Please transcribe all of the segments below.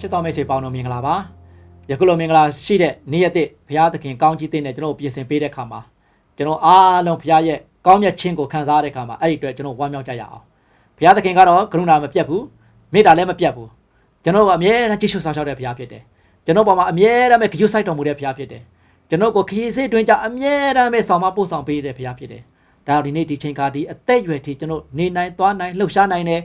ချစ်တော်မိတ်ဆွေပေါင်းတို့မင်္ဂလာပါယခုလိုမင်္ဂလာရှိတဲ့နေ့ရက်သစ်ဘုရားသခင်ကောင်းကြီးတဲ့နဲ့ကျွန်တော်ပြင်ဆင်ပေးတဲ့ခါမှာကျွန်တော်အားလုံးဘုရားရဲ့ကောင်းမြတ်ခြင်းကိုခံစားရတဲ့ခါမှာအဲ့ဒီအတွက်ကျွန်တော်ဝမ်းမြောက်ကြရအောင်ဘုရားသခင်ကတော့ကရုဏာမပြတ်ဘူးမေတ္တာလည်းမပြတ်ဘူးကျွန်တော်ကအမြဲတမ်းကြည့်ရှုဆောင်ရှောက်တဲ့ဘုရားဖြစ်တယ်ကျွန်တော်ပေါ်မှာအမြဲတမ်းပဲဂရုစိုက်တော်မူတဲ့ဘုရားဖြစ်တယ်ကျွန်တော်ကိုခရီးစေးတွင်ကြအမြဲတမ်းပဲဆောင်မပို့ဆောင်ပေးတဲ့ဘုရားဖြစ်တယ်ဒါဒီနေ့ဒီချိန်ခါဒီအသက်အရွယ်ထိကျွန်တော်နေနိုင်သွားနိုင်လှုပ်ရှားနိုင်တယ်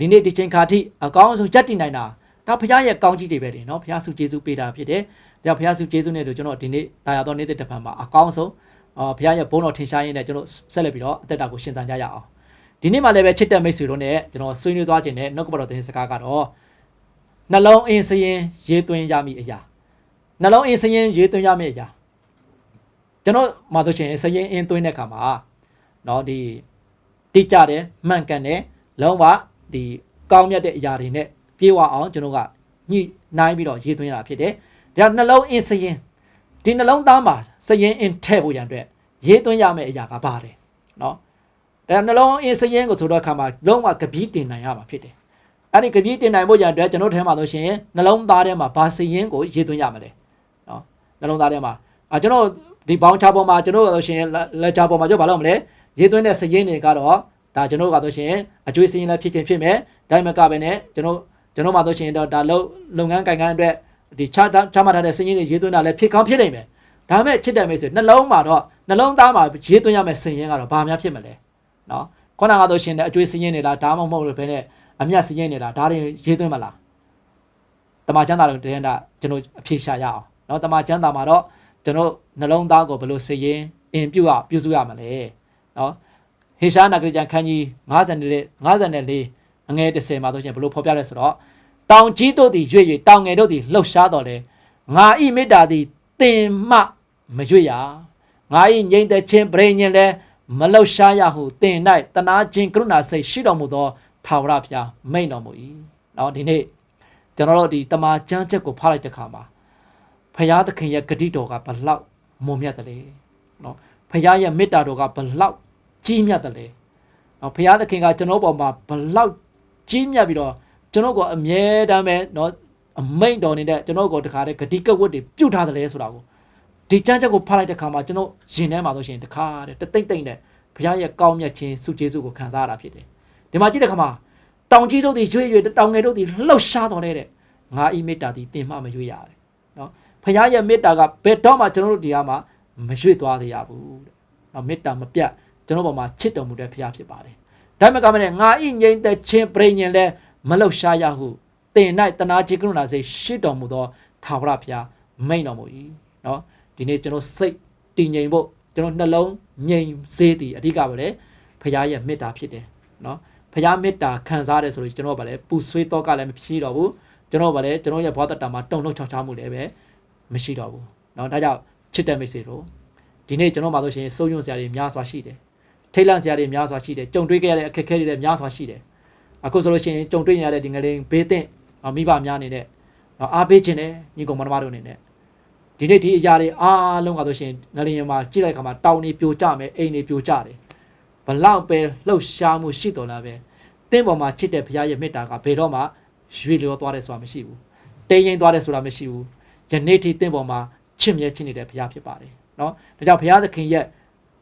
ဒီနေ့ဒီချိန်ခါထိအကောင်းဆုံးကြက်တည်နိုင်တာ ဒါဘုရားရဲ့ကောင်းကြီးတွေပဲလေနော်ဘုရားဆုကျေးဇူးပေးတာဖြစ်တယ်။ဒါဘုရားဆုကျေးဇူးနဲ့တို့ကျွန်တော်ဒီနေ့တာယာတော်နေ့တဲ့တပံမှာအကောင်းဆုံးအော်ဘုရားရဲ့ဘုန်းတော်ထင်ရှားရင်းနဲ့ကျွန်တော်ဆက်လက်ပြီးတော့အသက်တာကိုရှင်သန်ကြရအောင်။ဒီနေ့မှလည်းပဲချစ်တဲ့မိတ်ဆွေတို့နဲ့ကျွန်တော်ဆွေးနွေးသွားခြင်းနဲ့နှုတ်ကပတော်သတင်းစကားကတော့နှလုံးအင်းစရင်ရေးသွင်းရမည်အရာနှလုံးအင်းစရင်ရေးသွင်းရမည်အရာကျွန်တော်မှာဆိုရှင်စရင်အင်းသွင်းတဲ့အခါမှာနော်ဒီတိကျတယ်မှန်ကန်တယ်လုံးဝဒီကောင်းမြတ်တဲ့အရာတွေနဲ့ ပြေဝအောင်ကျွန်တော်ကညှိနှိုင်းပြီးတော့ရေးသွင်းရတာဖြစ်တယ်။ဒါနှလုံးအင်းစရင်ဒီနှလုံးသားမှာစရင်အင်းထည့်ဖို့ရန်အတွက်ရေးသွင်းရမယ့်အရာကဘာလဲ။နော်။ဒါနှလုံးအင်းစရင်ကိုဆိုတော့အခါမှာလုံးဝကပီးတင်နိုင်ရမှာဖြစ်တယ်။အဲ့ဒီကပီးတင်နိုင်ဖို့ရန်အတွက်ကျွန်တော်ထဲမှာဆိုရှင်နှလုံးသားထဲမှာဘာစရင်ကိုရေးသွင်းရမလဲ။နော်။နှလုံးသားထဲမှာအာကျွန်တော်ဒီဘောင်းချပေါ်မှာကျွန်တော်ဆိုရှင်လက်ချပေါ်မှာကျွန်တော်ဘာလုပ်မလဲ။ရေးသွင်းတဲ့စရင်တွေကတော့ဒါကျွန်တော်ကဆိုရှင်အကျွေးစရင်လည်းဖြစ်ချင်းဖြစ်မယ်။ဒါမှမကပဲနဲ့ကျွန်တော် ကျွန်တော်မှဆိုရှင်တော့ဒါလုပ်လုပ်ငန်းကိုင်ကန်းအတွက်ဒီချချမှတ်ထားတဲ့စင်ရင်းတွေရေးသွင်းတာလည်းဖြစ်ကောင်းဖြစ်နိုင်မယ်ဒါပေမဲ့ချစ်တယ်မိတ်ဆွေနှလုံးမှာတော့နှလုံးသားမှာရေးသွင်းရမယ့်စင်ရင်းကတော့ဘာများဖြစ်မလဲနော်ခုနကဆိုရှင်တဲ့အကျွေးစင်ရင်းတွေလားဒါမှမဟုတ်လို့ပဲနဲ့အမျက်စင်ရင်းတွေလားဒါတွေရေးသွင်းမလားတမန်ကျမ်းသာတော်တဲ့တာကျွန်တော်အဖြေရှာရအောင်နော်တမန်ကျမ်းသာမှာတော့ကျွန်တော်နှလုံးသားကိုဘယ်လိုစင်ရင်းအင်ပြုတ်အောင်ပြုစုရမလဲနော်ဟေရှာနာဂရိကျန်ခန်းကြီး54 54အငယ်30မှာဆိုရှင်ဘယ်လိုဖော်ပြလဲဆိုတော့ တောင်ကြီးတို့သည်ရွေ့၍တောင်ငယ်တို့သည်လှုပ်ရှားတော်လဲငါဤမေတ္တာသည်တင်မှမရွေ့ရငါဤငြိမ်သက်ခြင်းပြိညင်လဲမလှုပ်ရှားရဟုတင်၌တနာခြင်းကရုဏာစိတ်ရှိတော်မူသောထာဝရဘုရားမိန်တော်မူ၏နော်ဒီနေ့ကျွန်တော်တို့ဒီတမန်ကျမ်းချက်ကိုဖားလိုက်တဲ့ခါမှာဖရာသခင်ရဲ့ဂတိတော်ကဘလောက်မွန်မြတ်တယ်လဲနော်ဖရာရဲ့မေတ္တာတော်ကဘလောက်ကြီးမြတ်တယ်လဲနော်ဖရာသခင်ကကျွန်တော်ပေါ်မှာဘလောက်ကြီးမြတ်ပြီးတော့ ကျွန်တော်ကအမြဲတမ်းပဲเนาะအမိန်တော်နေတဲ့ကျွန်တော်ကိုတခါတည်းဂတိကဝတ်တွေပြုတ်ထားတယ်လေဆိုတာကိုဒီကြမ်းချက်ကိုဖတ်လိုက်တဲ့ခါမှာကျွန်တော်ရင်ထဲမှာဆိုရှင်တခါတည်းတသိမ့်သိမ့်နဲ့ဘုရားရဲ့ကောင်းမြတ်ခြင်းစုကျေးဇူးကိုခံစားရတာဖြစ်တယ်ဒီမှာကြည့်တဲ့ခါမှာတောင်ကြီးတို့သည်ရွေ့ရွေ့တောင်ငယ်တို့သည်လှုပ်ရှားတော်တဲ့ငါဤမေတ္တာသည်တင်မှမရွေ့ရတယ်နော်ဘုရားရဲ့မေတ္တာကဘယ်တော့မှကျွန်တော်တို့ဒီဟာမှာမရွေ့သွားသေးရဘူးတဲ့နော်မေတ္တာမပြတ်ကျွန်တော်ပေါ်မှာချစ်တော်မူတဲ့ဘုရားဖြစ်ပါတယ်ဒါမှမကမနဲ့ငါဤငြိမ်သက်ခြင်းပြိညင်လဲ မလှုပ်ရှားရဟုတင်၌တနာချေကရုဏာစိတ်ရှိတော်မူသောထာဝရဘုရားမိန်တော်မူ၏နော်ဒီနေ့ကျွန်တော်စိတ်တည်ငြိမ်ဖို့ကျွန်တော်နှလုံးငြိမ်စေးတည်အဓိကပဲလေဘုရားရဲ့မေတ္တာဖြစ်တယ်နော်ဘုရားမေတ္တာခံစားတယ်ဆိုလို့ကျွန်တော်ဗာလဲပူဆွေးတော့ကလည်းမဖြစ်တော့ဘူးကျွန်တော်ဗာလဲကျွန်တော်ရဲ့ဘောတတာမှာတုံ့နှုတ်ချောက်ချမှုလည်းပဲမရှိတော့ဘူးနော်ဒါကြောင့်ချစ်တဲ့မိတ်ဆွေတို့ဒီနေ့ကျွန်တော်မှာဆိုရှင်စုံယွန့်စရာတွေများစွာရှိတယ်ထိတ်လန့်စရာတွေများစွာရှိတယ်ကြုံတွေ့ခဲ့ရတဲ့အခက်အခဲတွေလည်းများစွာရှိတယ် အခုဆိုလို့ရှိရင်ကြုံတွေ့နေရတဲ့ဒီငလေးဘေးသင့်မိဘများနေတဲ့အားပေးခြင်းနဲ့ညီကောင်မတော်တို့အနေနဲ့ဒီနေ့ဒီအရာတွေအားလုံးကဆိုရှင်ငလင်ရမှာကြည့်လိုက်ခါမှာတောင်နေပြိုကျမယ်အိမ်နေပြိုကျတယ်ဘလောက်ပဲလှုပ်ရှားမှုရှိတော်လားပဲတင်းပေါ်မှာချစ်တဲ့ဘုရားရဲ့မေတ္တာကဘယ်တော့မှရွေလျောသွားတယ်ဆိုတာမရှိဘူးတိမ်ရင်သွားတယ်ဆိုတာမရှိဘူးယနေ့ထိတင်းပေါ်မှာချစ်မြဲချစ်နေတဲ့ဘုရားဖြစ်ပါတယ်နော်ဒါကြောင့်ဘုရားသခင်ရဲ့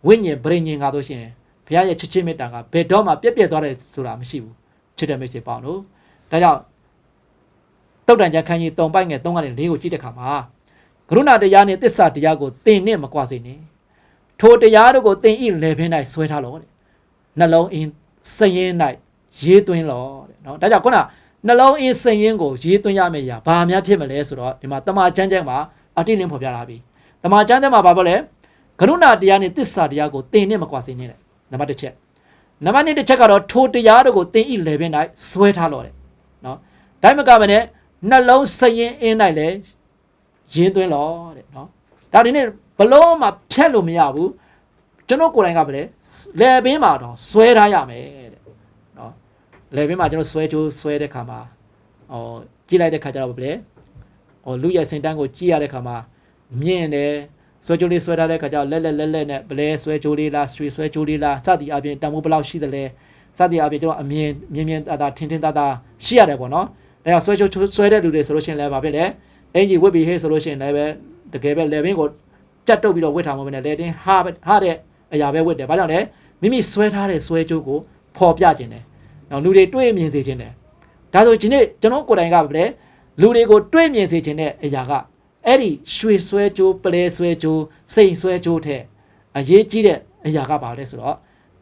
ဝိညာဉ်ဗြိဉ္ဉ်ကားဆိုရှင်ဘုရားရဲ့ချစ်ချင်းမေတ္တာကဘယ်တော့မှပြည့်ပြည့်သွားတယ်ဆိုတာမရှိဘူး ချစ်တဲ့မိတ်ဆွေပေါင်းတို့ဒါကြောင့်တုတ်တန်ကြခန်းကြီး၃ပိုက်ငယ်၃ကနေ၄ကိုကြည့်တဲ့အခါမှာကရုဏာတရားနဲ့တစ္ဆာတရားကိုသင်နဲ့မကွာစေနဲ့ထိုတရားတို့ကိုသင်ဤလေပင်၌ဆွဲထားလောတဲ့နှလုံးအင်းစရင်၌ရေးသွင်းလောတဲ့နော်ဒါကြောင့်ခုနနှလုံးအင်းစရင်ကိုရေးသွင်းရမယ့်အရာဘာများဖြစ်မလဲဆိုတော့ဒီမှာတမန်ကျမ်းကျမ်းမှာအတိလင်းဖော်ပြထားပြီတမန်ကျမ်းကျမ်းမှာဘာပြောလဲကရုဏာတရားနဲ့တစ္ဆာတရားကိုသင်နဲ့မကွာစေနဲ့တဲ့နံပါတ်တစ်ချက် နံပါတ်2တစ်ချက်ကတော့ထိုတရားတို့ကိုသင်ဤလေပင်၌ဆွဲထားလို့တဲ့နော်ဒါမှမကမနဲ့နှလုံးစရင်အင်း၌လည်းရင်းသွင်းလို့တဲ့နော်ဒါဒီနေ့ဘလုံးမှဖြတ်လို့မရဘူးကျွန်တော်ကိုယ်တိုင်ကပဲလေလေပင်မှာတော့ဆွဲထားရမယ်တဲ့နော်လေပင်မှာကျွန်တော်ဆွဲချိုးဆွဲတဲ့ခါမှာဟောကြည့်လိုက်တဲ့ခါကျတော့ဗလေဟောလူရဲ့စင်တန်းကိုကြည့်ရတဲ့ခါမှာမြင့်တယ် ဆွဲကြိုးလေးဆွဲထားတဲ့ခါကျတော့လက်လက်လက်လက်နဲ့ဘလဲဆွဲကြိုးလေးလားဆွေဆွဲကြိုးလေးလားစသည်အပြင်တံမိုးဘယ်လောက်ရှိသလဲစသည်အပြင်ကျွန်တော်အမြင်မြင်မြင်သာသာထင်ထင်သာသာရှိရတယ်ပေါ့နော်ဒါကြောင့်ဆွဲချိုးဆွဲတဲ့လူတွေဆိုလို့ရှိရင်လည်းဘာဖြစ်လဲအင်ဂျီဝစ်ပြီးဟေးဆိုလို့ရှိရင်လည်းပဲတကယ်ပဲလေဘင်းကိုကြက်တုပ်ပြီးတော့ဝစ်ထားမှာပဲနဲ့လေတင်းဟာဟာတဲ့အရာပဲဝစ်တယ်ဘာကြောင့်လဲမိမိဆွဲထားတဲ့ဆွဲချိုးကိုပေါ်ပြခြင်းတယ်နော်လူတွေတွေ့မြင်စေခြင်းတယ်ဒါဆိုဒီနေ့ကျွန်တော်ကိုယ်တိုင်ကပဲလေလူတွေကိုတွေ့မြင်စေခြင်းတဲ့အရာက အဲ့ဒီရွှေဆွဲချိုးပလဲဆွဲချိုးစိန်ဆွဲချိုးတဲ့အရေးကြီးတဲ့အရာကဘာလဲဆိုတော့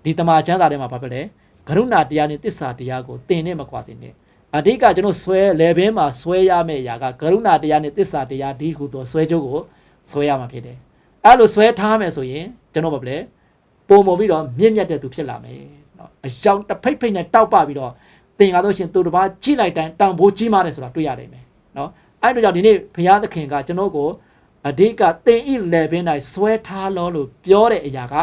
ဒီတမန်ကျမ်းစာထဲမှာဘာဖြစ်လဲကရုဏာတရားနဲ့တစ္ဆာတရားကိုသင်နဲ့မကွာစေနဲ့အဓိကကျွန်တော်ဆွဲလေဘင်းမှာဆွဲရမယ့်အရာကကရုဏာတရားနဲ့တစ္ဆာတရားဒီဟုသောဆွဲချိုးကိုဆွဲရမှာဖြစ်တယ်အဲ့လိုဆွဲထားမယ်ဆိုရင်ကျွန်တော်ဘာဖြစ်လဲပုံမပြီးတော့မြင့်မြတ်တဲ့သူဖြစ်လာမယ်နော်အကြောင်းတစ်ဖိတ်ဖိတ်နဲ့တောက်ပပြီးတော့သင်ကားလို့ရှရင်သူတစ်ပါးကြည့်လိုက်တိုင်းတောင်ဖိုးကြီးမားတယ်ဆိုတာတွေ့ရတယ်မယ်နော် အဲ့တို့ကြောင့်ဒီနေ့ဘုရားသခင်ကကျွန်တော်ကိုအဓိကသင်ဤလေဘင်းတိုင်းဆွဲထားလို့လို့ပြောတဲ့အရာက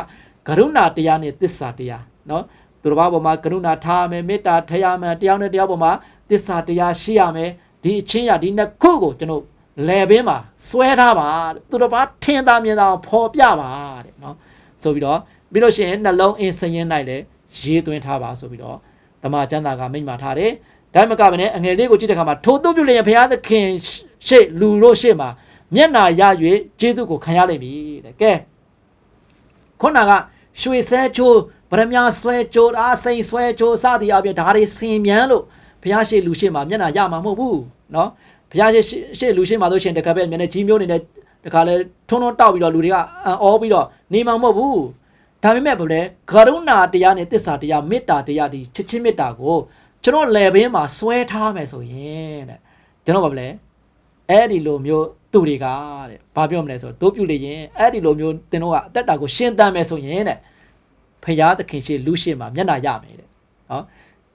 ကရုဏာတရားနဲ့တစ္ဆာတရားနော်သူတစ်ပါးပေါ်မှာကရုဏာထားမယ်မေတ္တာထရမယ်တရားနဲ့တရားပေါ်မှာတစ္ဆာတရားရှိရမယ်ဒီအချင်းရဒီနှစ်ခုကိုကျွန်တော်လေဘင်းမှာဆွဲထားပါသူတစ်ပါးထင်သာမြင်သာအောင်ဖော်ပြပါတဲ့နော်ဆိုပြီးတော့ပြီးလို့ရှိရင်နှလုံးအင်းစရင်နိုင်လေရေးသွင်းထားပါဆိုပြီးတော့တမန်ကျမ်းစာကမိန့်မာထားတယ် ဒါမှမကဘဲနဲ့အငယ်လေးကိုကြည့်တဲ့အခါမှာထိုသူပြုလျင်ဘုရားသခင်ရှေ့လူတို့ရှေ့မှာမျက်နာရ၍ကျေးဇူးကိုခံရလိမ့်မည်တဲ့ကဲခုနကရွှေဆဲချိုးဗရမ ्या ဆွဲချိုးအားစိန်ဆွဲချိုးစသည်အပြင်ဒါတွေစင်မြန်းလို့ဘုရားရှေ့လူရှေ့မှာမျက်နာရမှာမဟုတ်ဘူးเนาะဘုရားရှေ့ရှေ့လူရှေ့မှာဆိုရှင်တခါပဲမျက်နှာကြီးမျိုးနေတဲ့တခါလဲထွန်းထွန်းတောက်ပြီးတော့လူတွေကအံ့ဩပြီးတော့နေမှာမဟုတ်ဘူးဒါပေမဲ့ဗလဲကရုဏာတရားနဲ့တစ္ဆာတရားမေတ္တာတရားဒီချစ်ချင်းမေတ္တာကို ကျွန်တော်လယ်ဘင်းမှာဆွဲထားမယ်ဆိုရင်တဲ့ကျွန်တော်ဗလဲအဲ့ဒီလိုမျိုးသူတွေကတဲ့ဘာပြောမလဲဆိုတော့တို့ပြုလေရင်အဲ့ဒီလိုမျိုးသင်တို့ကအသက်တာကိုရှင်းတမ်းမယ်ဆိုရင်တဲ့ဖရာသခင်ရှိလူရှိမှာမျက်နာရမယ်တဲ့နော်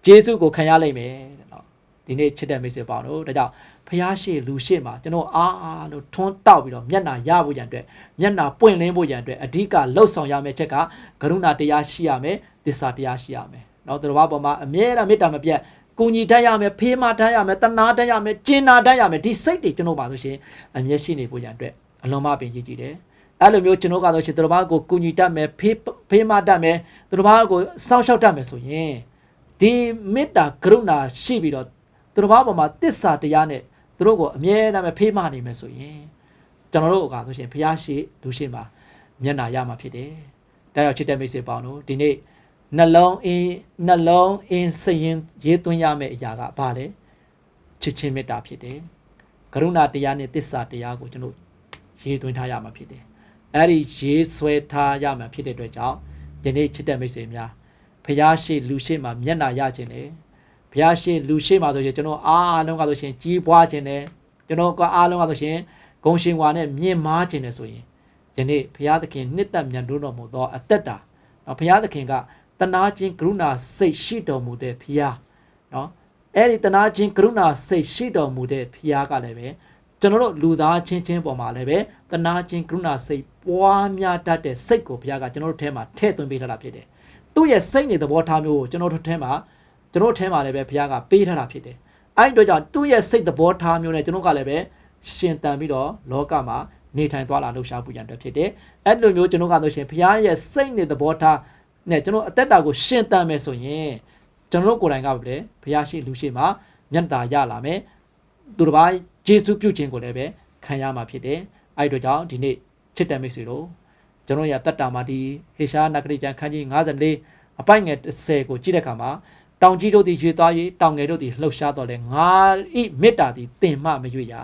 ဂျေစုကိုခံရလိမ့်မယ်တဲ့နော်ဒီနေ့ချစ်တဲ့မိတ်ဆွေပေါင်းတို့ဒါကြောင့်ဖျားရှိလူရှိမှာကျွန်တော်အားအားလို့ထွန်းတောက်ပြီးတော့မျက်နာရဖို့ရန်အတွက်မျက်နာပွင့်လင်းဖို့ရန်အတွက်အဓိကလှုပ်ဆောင်ရမယ့်ချက်ကကရုဏာတရားရှိရမယ်သစ္စာတရားရှိရမယ် နော်သူတော်ဘာပေါ်မှာအမြဲတမ်းမေတ္တာမပြတ်ကူညီတတ်ရမယ်ဖေးမတတ်ရမယ်တနာတတ်ရမယ်ကျင်နာတတ်ရမယ်ဒီစိတ်တွေကျွန်တော်ပါဆိုရှင်အမျက်ရှိနေဖို့ရန်အတွက်အလွန်မှပင်ရည်ကြည်တယ်အဲ့လိုမျိုးကျွန်တော်ကဆိုရှင်သူတော်ဘာကိုကူညီတတ်မယ်ဖေးဖေးမတတ်မယ်သူတော်ဘာကိုစောင့်ရှောက်တတ်မယ်ဆိုရင်ဒီမေတ္တာကရုဏာရှိပြီးတော့သူတော်ဘာပေါ်မှာတစ္ဆာတရားနဲ့သူတို့ကိုအမြဲတမ်းဖေးမနေမယ်ဆိုရင်ကျွန်တော်တို့ကဆိုရှင်ဘုရားရှိလူရှိမှာမျက်နာရမှာဖြစ်တယ်ဒါကြောင့်ချစ်တဲ့မိတ်ဆွေပေါင်းတို့ဒီနေ့ နှလုံးအင်းနှလုံးအင်းစရင်ရေးသွင်းရမယ့်အရာကဘာလဲချစ်ချင်းမေတ္တာဖြစ်တယ်။ကရုဏာတရားနဲ့တစ္ဆာတရားကိုကျွန်တော်ရေးသွင်းထားရမှာဖြစ်တယ်။အဲ့ဒီရေးဆွဲထားရမှာဖြစ်တဲ့အတွက်ကြောင့်ဒီနေ့ချစ်တဲ့မိတ်ဆွေများဘုရားရှိလူရှိမှာမျက်နာရခြင်းလေဘုရားရှင်လူရှိမှဆိုရင်ကျွန်တော်အားလုံးကဆိုရှင်ကြီးပွားခြင်းနဲ့ကျွန်တော်ကအားလုံးကဆိုရှင်ဂုံရှင်ဝါနဲ့မြင့်မားခြင်းနဲ့ဆိုရင်ယနေ့ဘုရားသခင်နှစ်သက်မြတ်လို့တော်မူသောအသက်တာနော်ဘုရားသခင်က တနာခြင်းကရုဏာစိတ်ရှိတော်မူတဲ့ဘုရားနော်အဲ့ဒီတနာခြင်းကရုဏာစိတ်ရှိတော်မူတဲ့ဘုရားကလည်းပဲကျွန်တော်တို့လူသားချင်းချင်းပေါ်မှာလည်းပဲတနာခြင်းကရုဏာစိတ်ပွားများတတ်တဲ့စိတ်ကိုဘုရားကကျွန်တော်တို့ထဲမှာထည့်သွင်းပေးထားတာဖြစ်တယ်သူ့ရဲ့စိတ်နေသဘောထားမျိုးကိုကျွန်တော်တို့ထဲမှာကျွန်တော်ထဲမှာလည်းပဲဘုရားကပေးထားတာဖြစ်တယ်။အဲ့ဒီအတွက်ကြောင့်သူ့ရဲ့စိတ်သဘောထားမျိုးနဲ့ကျွန်တော်ကလည်းပဲရှင်တန်ပြီးတော့လောကမှာနေထိုင်သွားလာလှုပ်ရှားပူရန်အတွက်ဖြစ်တယ်။အဲ့လိုမျိုးကျွန်တော်ကဆိုရှင်ဘုရားရဲ့စိတ်နဲ့သဘောထား နဲ့ကျွန်တော်အသက်တာကိုရှင်တန်မယ်ဆိုရင်ကျွန်တော်ကိုယ်တိုင်ကပဲဘုရားရှိလူရှိမှာမျက်တာရလာမယ်။သူတစ်ပါးဂျေစုပြုခြင်းကိုလည်းပဲခံရမှာဖြစ်တယ်။အဲ့ဒီအတွက်ကြောင့်ဒီနေ့ချစ်တဲ့မိတ်ဆွေတို့ကျွန်တော်ရတက်တာမှာဒီဟေရှားနဂရိကျန်ခန်းကြီး54အပိုင်ငယ်30ကိုကြည့်တဲ့အခါမှာတောင်ကြီးတို့သည်ရွေသွား၍တောင်ငယ်တို့သည်လှုပ်ရှားတော်လဲငါဤမေတ္တာသည်တင်မှမရွေ့ရ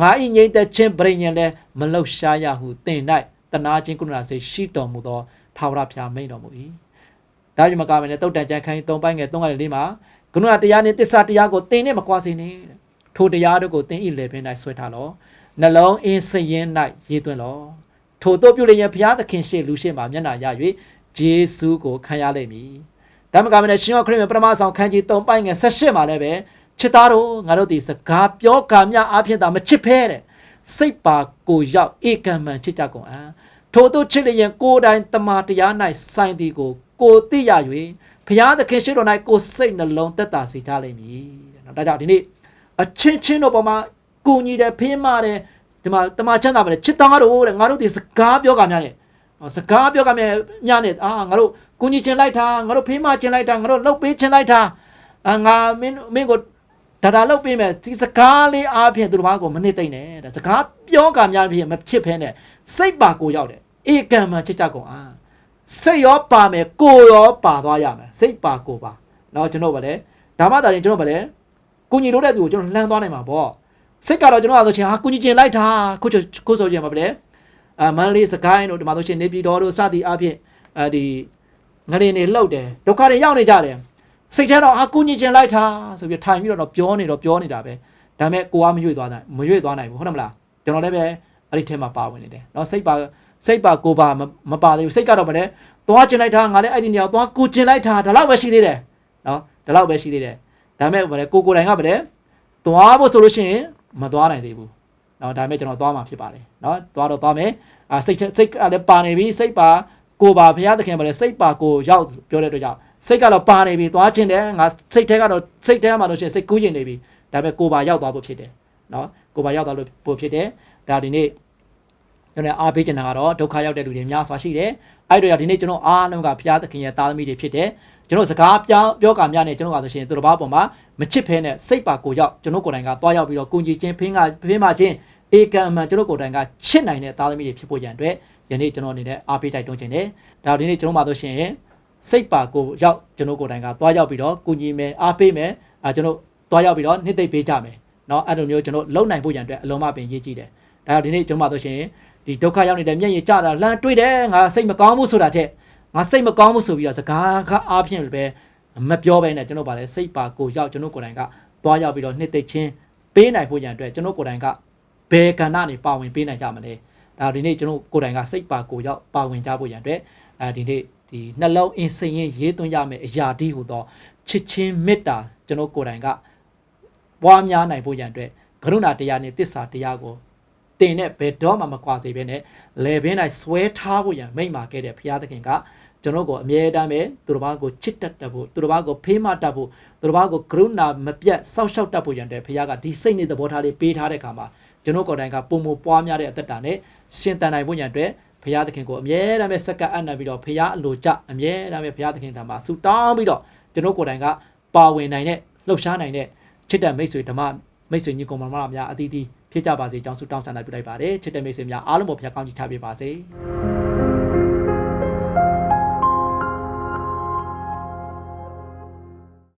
ငါဤငြိမ့်သက်ခြင်းပြိညာဉ်လဲမလှုပ်ရှားရဟုတင်၌တနာခြင်းကုဏစိတ်ရှိတော်မူသော ထာဝရဘုရားမိန်တော်မူ၏ဒါကြောင့်မကမနဲ့တုတ်တန်ကြံခိုင်း၃ပိုင်းငယ်၃ငယ်လေးမှာကုဏတရားနှင့်တစ္ဆာတရားကိုတင်နဲ့မကွာစေနှင့်ထိုတရားတို့ကိုတင်ဤလေပင်၌ဆွဲထားလောနှလုံးအင်းစရင်၌ရေးသွင်းလောထိုတို့ပြုလျင်ဘုရားသခင်ရှေ့လူရှေ့မှာမျက်နာရ၍ဂျေစုကိုခံရလိမ့်မည်ဒါမှမကမနဲ့ရှင်ယောခရစ်မြတ်ပထမဆောင်ခန်းကြီး3ပိုင်းငယ်18မှာလည်းပဲချစ်သားတို့ငါတို့ဒီစကားပြောကာမြအဖြစ်သာမချစ်ဖဲတဲ့စိတ်ပါကိုရောက်ဧကံမှန်ချစ်ကြကုန်အံ ထို့သို့ချစ်လျင်ကိုယ်တိုင်တမာတရား၌ဆိုင်သည်ကို ကိုသိရ၍ဘုရားသခင်ရှိတော်၌ကိုစိတ်နှလုံးသက်သာစေကြလိမ့်မည်တဲ့နော်ဒါကြောင့်ဒီနေ့အချင်းချင်းတို့ပေါ်မှာကိုညီတယ်ဖေးမတယ်ဒီမှာတမန်ချမ်းသာပါတယ်ချစ်သားတို့တဲ့ငါတို့ဒီစကားပြောကာများနဲ့စကားပြောကမြညနဲ့အာငါတို့ကိုကြီးချင်းလိုက်တာငါတို့ဖေးမချင်းလိုက်တာငါတို့လှုပ်ပေးချင်းလိုက်တာအာငါမင်းမင်းကိုဒါဒါလောက်ပေးမယ်ဒီစကားလေးအားဖြင့်သူတစ်ပါးကိုမနစ်သိမ့်နဲ့တဲ့စကားပြောကများဖြင့်မဖြစ်ဖဲနဲ့စိတ်ပါကိုရောက်တယ် ဧကံမှချစ်ကြကုန်အားစိတ်ရောပါမယ်ကိုယ်ရောပါသွားရမယ်စိတ်ပါကိုယ်ပါเนาะကျွန်တော်ဗလဲဒါမှသာရင်ကျွန်တော်ဗလဲကိုညီတို့တဲ့သူကိုကျွန်တော်လှမ်းသွားနိုင်မှာပေါ့စိတ်ကတော့ကျွန်တော်အဆိုချင်းဟာကိုညီကျင်လိုက်တာခုချခုဆိုချင်းမှာဗလဲအာမန္တလေးစကိုင်းတို့ဒီမှာဆိုရှင်နေပြည်တော်တို့စသည်အားဖြင့်အဲဒီငရေနေလှုပ်တယ်ဒုက္ခတွေရောက်နေကြတယ် စိတ်ထဲတော့အကူညီကျင်လိုက်တာဆိုပြီးထိုင်ပြီးတော့ပြောနေတော့ပြောနေတာပဲဒါပေမဲ့ကိုကမရွေ့သွားနိုင်မရွေ့သွားနိုင်ဘူးဟုတ်တယ်မလားကျွန်တော်လည်းပဲအဲ့ဒီထဲမှာပါဝင်နေတယ်เนาะစိတ်ပါ စိတ်ပါကိုပါမပါသေးဘူးစိတ်ကတော့မနဲ့သွားကျင်လိုက်တာငါလည်းအဲ့ဒီနေရာသွားကိုကျင်လိုက်တာဒါလောက်ပဲရှိသေးတယ်နော်ဒါလောက်ပဲရှိသေးတယ်ဒါမဲ့မနဲ့ကိုကိုတိုင်ကမနဲ့သွားဖို့ဆိုလို့ရှိရင်မသွားနိုင်သေးဘူးနော်ဒါမဲ့ကျွန်တော်သွားမှာဖြစ်ပါတယ်နော်သွားတော့သွားမယ်အာစိတ်စိတ်ကလည်းပါနေပြီစိတ်ပါကိုပါဘုရားသခင်ပါလေစိတ်ပါကိုရောက်ပြောတဲ့အတွက်ကြောင့်စိတ်ကတော့ပါနေပြီသွားခြင်းတယ်ငါစိတ်ထဲကတော့စိတ်ထဲမှာလို့ရှိရင်စိတ်ကူးကျင်နေပြီဒါပေမဲ့ကိုပါရောက်သွားဖို့ဖြစ်တယ်နော်ကိုပါရောက်သွားလို့ဖို့ဖြစ်တယ်ဒါဒီနေ့ ကျွန်တော်အားပေးချင်တာကတော့ဒုက္ခရောက်တဲ့လူတွေများစွာရှိတယ်အဲ့တို့ရဒီနေ့ကျွန်တော်အားလုံးကဘုရားသခင်ရဲ့သားသမီးတွေဖြစ်တယ်ကျွန်တော်စကားပြောပြောကများနေကျွန်တော်ကဆိုရှင်သူတစ်ပါးပေါ်မှာမချစ်ဖဲနဲ့စိတ်ပါကိုရောက်ကျွန်တော်ကိုယ်တိုင်ကသွားရောက်ပြီးတော့ကုညီချင်းဖင်းကဖင်းမချင်းဧကံအမှန်ကျွန်တော်ကိုယ်တိုင်ကချစ်နိုင်တဲ့သားသမီးတွေဖြစ်ဖို့ရန်အတွက်ယနေ့ကျွန်တော်အနေနဲ့အားပေးတိုက်တွန်းခြင်းတယ်ဒါဒီနေ့ကျွန်တော်မှာဆိုရှင် စိတ်ပါကိုရောက်ကျွန်တော်ကိုယ်တိုင်ကသွားရောက်ပြီးတော့ကုညီမယ်အားပေးမယ်အာကျွန်တော်သွားရောက်ပြီးတော့နှစ်သိမ့်ပေးကြမယ်เนาะအဲ့လိုမျိုးကျွန်တော်လုံနိုင်ဖို့ရန်အတွက်အလုံးမပင်ရေးကြည့်တယ်ဒါကြောင့်ဒီနေ့ကျွန်တော်မှဆိုရှင် ဒီဒုက္ခရောက်နေတဲ့မျက်ရည်ကျတာလမ်းတွေ့တယ်ငါစိတ်မကောင်းဘူးဆိုတာတဲ့ငါစိတ်မကောင်းဘူးဆိုပြီးတော့စကားကအားဖြင့်ပဲမပြောဘဲနဲ့ကျွန်တော်ဗါလဲစိတ်ပါကိုရောက်ကျွန်တော်ကိုယ်တိုင်ကသွားရောက်ပြီးတော့နှစ်သိမ့်ချင်းပေးနိုင်ဖို့ရန်အတွက်ကျွန်တော်ကိုယ်တိုင်ကဘယ်ကဏ္ဍနေပါဝင်ပေးနိုင်ကြမလဲဒါဒီနေ့ကျွန်တော်ကိုယ်တိုင်ကစိတ်ပါကိုရောက်ပါဝင်ကြဖို့ရန်အတွက်အဲဒီနေ့ဒီနှလုံးအင်းစိန်ရင်ရေးသွင်းရမယ်အရာဒီဟူသောချစ်ချင်းမေတ္တာကျွန်တော်ကိုယ်တိုင်ကပွားများနိုင်ဖို့ရန်အတွက်ကရုဏာတရားနဲ့တစ္ဆာတရားကို တင်နဲ့ဘယ်တော့မှမကွာစေဘဲနဲ့လေဘင်း၌ဆွဲထားဖို့ရန်မိန့်မာခဲ့တဲ့ဘုရားသခင်ကကျွန်တော်ကိုအမြဲတမ်းပဲသူတစ်ပါးကိုချစ်တတ်တတ်ဖို့သူတစ်ပါးကိုဖေးမတတ်ဖို့သူတစ်ပါးကိုကရုဏာမပြတ်စောင့်ရှောက်တတ်ဖို့ရန်တဲ့ဘုရားကဒီစိတ်နဲ့သဘောထားလေးပေးထားတဲ့အခါမှာကျွန်တော်ကိုယ်တိုင်ကပုံမပွားများတဲ့အသက်တာနဲ့ရှင်တန်နိုင်ဖို့ရန်အတွက်ဖရာသခင်ကိုအမြဲတမ်းပဲစက္ကအပ်နေပြီးတော့ဖရာအလိုကြအမြဲတမ်းပဲဖရာသခင်ထံမှာဆူတောင်းပြီးတော့ကျွန်တော်ကိုယ်တိုင်ကပါဝင်နိုင်တဲ့လှုပ်ရှားနိုင်တဲ့ချစ်တဲ့မိတ်ဆွေဓမ္မမိတ်ဆွေညီကောင်မများအသီးသီး ဖြစ်ကြပါစေကြောင်းဆူတောင်းဆန္ဒပြုလိုက်ပါတယ်ချစ်တဲ့မိတ်ဆွေများအားလုံးပေါ်ဖရာကောင်းချီးချပေးပါစေ